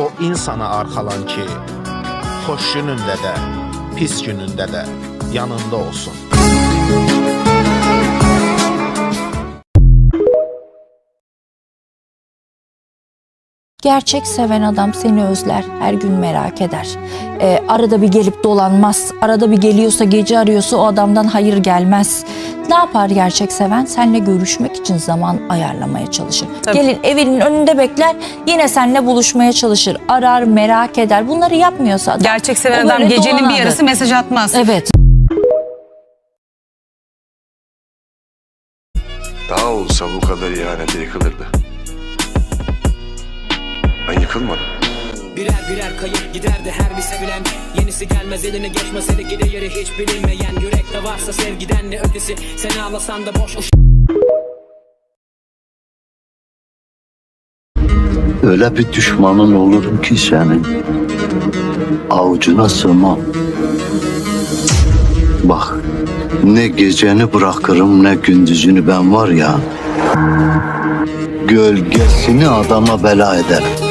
O insana arxalan ki, xoş günündə də, pis günündə də yanında olsun. Gerçek seven adam seni özler, her gün merak eder. Ee, arada bir gelip dolanmaz. Arada bir geliyorsa, gece arıyorsa o adamdan hayır gelmez. Ne yapar gerçek seven? Seninle görüşmek için zaman ayarlamaya çalışır. Tabii. Gelin evinin önünde bekler, yine seninle buluşmaya çalışır. Arar, merak eder. Bunları yapmıyorsa adam. Gerçek seven o adam böyle gecenin bir dolanandır. yarısı mesaj atmaz. Evet. Daha olsa bu kadar ihanete yıkılırdı. Ben yıkılmadım. Birer birer kayıp giderdi her bir sevilen Yenisi gelmez eline geçmese de gide yeri hiç bilinmeyen Yürekte varsa sevgiden ne ötesi Sen ağlasan da boş Öyle bir düşmanın olurum ki senin. Avucuna sığmam. Bak ne geceni bırakırım ne gündüzünü ben var ya. Gölgesini adama bela ederim.